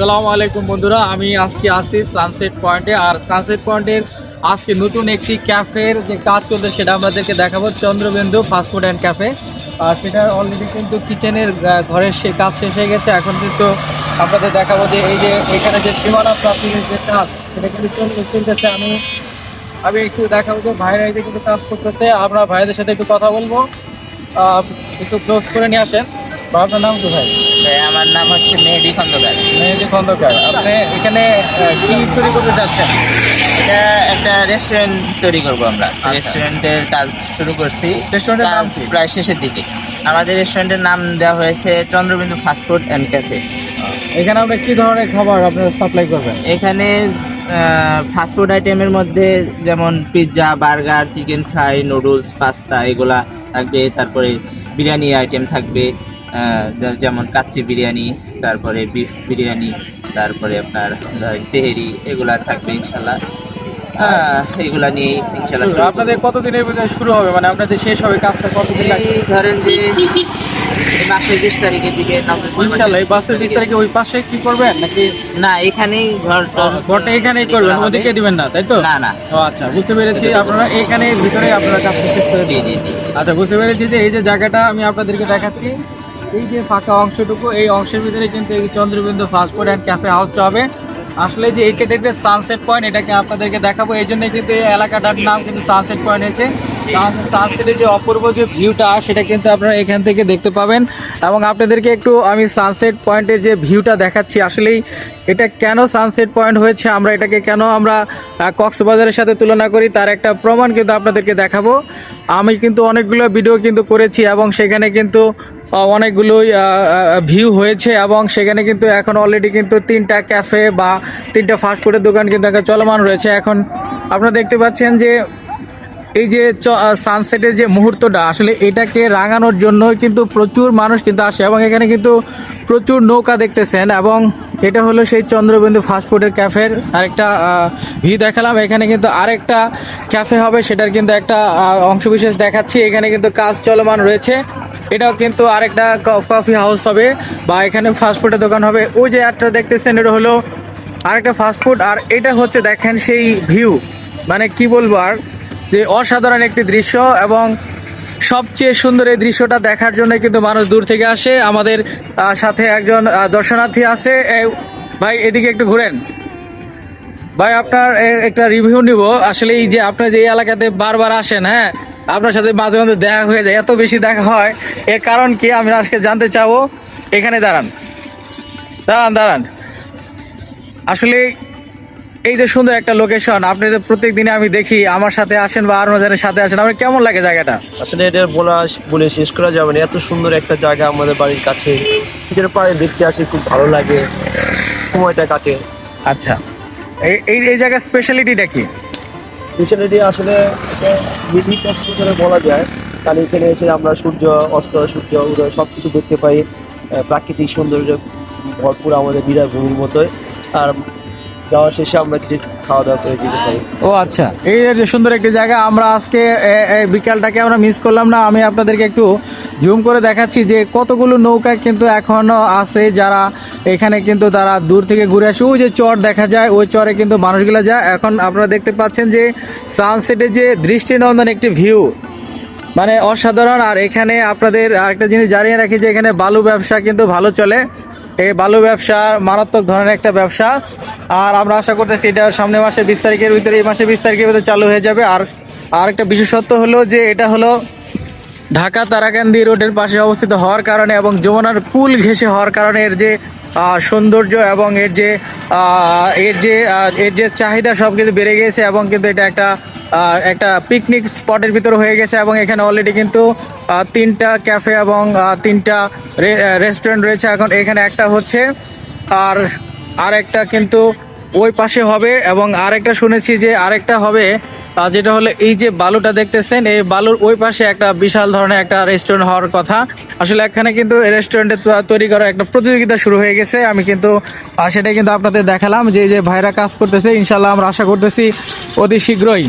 আসসালামু আলাইকুম বন্ধুরা, আমি আজকে আসি সানসেট পয়েন্টে আর সানসেট পয়েন্টের আজকে নতুন একটি ক্যাফের যে কাজ চলছে, সেটা আমাদেরকে দেখাবো। চন্দ্রবিন্দু ফাস্টফুড অ্যান্ড ক্যাফে আর সেটা অলরেডি কিন্তু কিচেনের ঘরের সে কাজ শেষ হয়ে গেছে। এখন কিন্তু আপনাদের দেখাবো যে এই যে এখানে যে সীমানা প্রাচীরের যে কাজ, সেটা কিন্তু চলতে চলতেছে। আমি আমি একটু দেখাবো যে ভাইরা এই যে কিন্তু কাজ করতেছে। আমরা ভাইদের সাথে একটু কথা বলব। একটু ক্লোজ করে নিয়ে আসেন। বা আপনার নাম কোথায়? আমার নাম হচ্ছে মেহেদি খন্দকার। মেহেদি খন্দকার আপনি এখানে কি তৈরি করতে যাচ্ছেন? এটা একটা রেস্টুরেন্ট তৈরি করব আমরা। রেস্টুরেন্টের কাজ শুরু করছি। রেস্টুরেন্টের কাজ প্রায় শেষের দিকে। আমাদের রেস্টুরেন্টের নাম দেওয়া হয়েছে চন্দ্রবিন্দু ফাস্টফুড অ্যান্ড ক্যাফে এখানে আপনি কি ধরনের খাবার আপনারা সাপ্লাই করবেন? এখানে ফাস্টফুড আইটেমের মধ্যে যেমন pizza burger chicken fry noodles pasta এগুলা থাকবে। তারপরে বিরিয়ানি আইটেম থাকবে। যেমন কাচ্চি বিরিয়ানি তারপরে বিফ বিরিয়ানি তারপরে আপনার তেহেরি এগুলা থাকবে ইনশাল্লাহ। এগুলা নিয়ে ইনশাল্লাহ আপনাদের কতদিনের ভিতরে শুরু হবে? মানে আপনাদের শেষ হবে কাজটা কতদিন ধরেন যে এই মাসের বিশ তারিখের দিকে নভেম্বর মাসের ইনশাল্লাহ এই বাসের বিশ তারিখে ওই পাশে কি করবেন নাকি? না এখানেই ঘর ঘরটা এখানেই করবেন ওদিকে দিবেন না তাই তো? না না। ও আচ্ছা বুঝতে পেরেছি আপনারা এখানে ভিতরে আপনারা কাজ করতে জি জি। আচ্ছা বুঝতে পেরেছি যে এই যে জায়গাটা আমি আপনাদেরকে দেখাচ্ছি এই যে ফাঁকা অংশটুকু, এই অংশের ভিতরে কিন্তু এই চন্দ্রবিন্দু ফাস্টফুড অ্যান্ড ক্যাফে হাউসটা হবে। আসলে যে এইকে দেখতে সানসেট পয়েন্ট এটাকে আপনাদেরকে দেখাবো। এই জন্য কিন্তু এই এলাকাটার নাম কিন্তু সানসেট পয়েন্ট হয়েছে। সানসেটের যে অপূর্ব যে ভিউটা সেটা কিন্তু আপনারা এখান থেকে দেখতে পাবেন। এবং আপনাদেরকে একটু আমি সানসেট পয়েন্টের যে ভিউটা দেখাচ্ছি, আসলেই এটা কেন সানসেট পয়েন্ট হয়েছে, আমরা এটাকে কেন আমরা কক্সবাজারের সাথে তুলনা করি, তার একটা প্রমাণ কিন্তু আপনাদেরকে দেখাবো। আমি কিন্তু অনেকগুলো ভিডিও কিন্তু করেছি, এবং সেখানে কিন্তু অনেকগুলোই ভিউ হয়েছে এবং সেখানে কিন্তু এখন অলরেডি কিন্তু তিনটা ক্যাফে বা তিনটা ফাস্টফুডের দোকান কিন্তু এখন চলমান রয়েছে। এখন আপনারা দেখতে পাচ্ছেন যে এই যে সানসেটের যে মুহূর্তটা, আসলে এটাকে রাঙানোর জন্য কিন্তু প্রচুর মানুষ কিন্তু আসে এবং এখানে কিন্তু প্রচুর নৌকা দেখতেছেন এবং এটা হলো সেই চন্দ্রবিন্দু ফাস্টফুডের ক্যাফের আরেকটা ভিউ দেখালাম। এখানে কিন্তু আরেকটা ক্যাফে হবে, সেটার কিন্তু একটা অংশবিশেষ দেখাচ্ছি। এখানে কিন্তু কাজ চলমান রয়েছে। এটাও কিন্তু আরেকটা কফি হাউস হবে বা এখানে ফাস্টফুডের দোকান হবে। ওই যে একটা দেখতেছেন, এটা হলো আরেকটা ফাস্টফুড আর এটা হচ্ছে দেখেন সেই ভিউ মানে কি বলব আর? যে অসাধারণ একটি দৃশ্য এবং সবচেয়ে সুন্দর এই দৃশ্যটা দেখার জন্য কিন্তু মানুষ দূর থেকে আসে। আমাদের সাথে একজন দর্শনার্থী আছে। ভাই, এদিকে একটু ঘুরেন। ভাই, আপনার একটা রিভিউ নিব। আসলে এই যে আপনি যে এই এলাকাতে বারবার আসেন হ্যাঁ? আপনার সাথে মাঝে মাঝে দেখা হয়ে যায় এত বেশি দেখা হয়। এর কারণ কি? আমি আজকে জানতে চাবো। এখানে দাঁড়ান। দাঁড়ান দাঁড়ান। আসলে এই যে সুন্দর একটা লোকেশন আপনি যে প্রত্যেক দিনে আমি দেখি আমার সাথে আসেন বা আরও জনের সাথে আসেন আমার কেমন লাগে জায়গাটা? আসলে এটা বলা বলে শেষ করা যাবে না। এত সুন্দর একটা জায়গা আমাদের বাড়ির কাছে। এটার পাড়ে দেখতে আসি খুব ভালো লাগে। সময়টা কাটে। আচ্ছা। এই এই- এই জায়গার স্পেশালিটিটা কি? স্পেশালিটি আসলে মিডি কক্সবাজারে বলা যায়। কারণ এখানে এসে আমরা সূর্য, অস্ত, সূর্য, উদয় সব কিছু দেখতে পাই। প্রাকৃতিক সৌন্দর্য ভরপুর আমাদের বিরাট ভূমির মতোই। আর যাওয়ার শেষে আমরা কিছু খাওয়া দাওয়া করে যেতে পারি ও আচ্ছা এই যে সুন্দর একটি জায়গা, আমরা আজকে বিকালটাকে আমরা মিস করলাম না, আমি আপনাদেরকে একটু জুম করে দেখাচ্ছি যে কতগুলো নৌকা কিন্তু এখনও আছে যারা এখানে কিন্তু তারা দূর থেকে ঘুরে আসে। ওই যে চর দেখা যায়, ওই চরে কিন্তু মানুষগুলো যায়। এখন আপনারা দেখতে পাচ্ছেন যে সানসেটের যে দৃষ্টিনন্দন একটি ভিউ মানে অসাধারণ। আর এখানে আপনাদের আরেকটা জিনিস জানিয়ে রাখি যে এখানে বালু ব্যবসা কিন্তু ভালো চলে। এই বালু ব্যবসা মারাত্মক ধরনের একটা ব্যবসা। আর আমরা আশা করতেছি এটা সামনে মাসে বিশ তারিখের ভিতরে, এই মাসে বিশ তারিখের ভিতরে চালু হয়ে যাবে। আর আরেকটা বিশেষত্ব হলো যে এটা হলো ঢাকা তারাকান্দি রোডের পাশে অবস্থিত হওয়ার কারণে এবং যমুনার পুল ঘেঁষে হওয়ার কারণে এর যে সৌন্দর্য এবং এর যে এর যে এর যে চাহিদা সব কিছু বেড়ে গেছে এবং কিন্তু এটা একটা একটা পিকনিক স্পটের ভিতর হয়ে গেছে এবং এখানে অলরেডি কিন্তু তিনটা ক্যাফে এবং তিনটা রেস্টুরেন্ট রয়েছে। এখন এখানে একটা হচ্ছে, আর আরেকটা কিন্তু ওই পাশে হবে এবং আরেকটা শুনেছি যে আরেকটা হবে আহ, যেটা হলো এই যে বালুটা দেখতেছেন এই বালুর ওই পাশে একটা বিশাল ধরনের একটা রেস্টুরেন্ট হওয়ার কথা। আসলে এখানে কিন্তু রেস্টুরেন্টে তৈরি করার একটা প্রতিযোগিতা শুরু হয়ে গেছে। আমি কিন্তু সেটাই কিন্তু আপনাদের দেখালাম যে যে ভাইরা কাজ করতেছে ইনশাল্লাহ আমরা আশা করতেছি অতি শীঘ্রই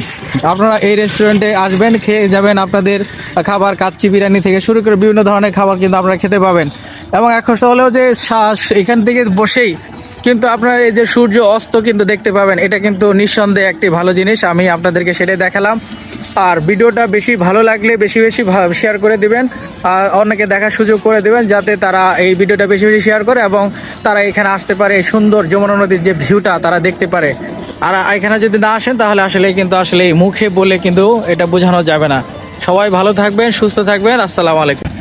আপনারা এই রেস্টুরেন্টে আসবেন খেয়ে যাবেন আপনাদের খাবার কাচ্চি বিরিয়ানি থেকে শুরু করে বিভিন্ন ধরনের খাবার কিন্তু আপনারা খেতে পাবেন। এবং এখন হলেও যে শ্বাস এখান থেকে বসেই কিন্তু আপনার এই যে সূর্য অস্ত কিন্তু দেখতে পাবেন, এটা কিন্তু নিঃসন্দেহে একটি ভালো জিনিস। আমি আপনাদেরকে সেটাই দেখালাম। আর ভিডিওটা বেশি ভালো লাগলে বেশি বেশি শেয়ার করে দিবেন। আর অনেকে দেখার সুযোগ করে দেবেন, যাতে তারা এই ভিডিওটা বেশি বেশি শেয়ার করে এবং তারা এখানে আসতে পারে এই সুন্দর যমুনা নদীর যে ভিউটা তারা দেখতে পারে। আর এখানে যদি না আসেন, তাহলে আসলে কিন্তু আসলে মুখে বলে কিন্তু এটা বোঝানো যাবে না। সবাই ভালো থাকবেন, সুস্থ থাকবেন। আসসালামু আলাইকুম।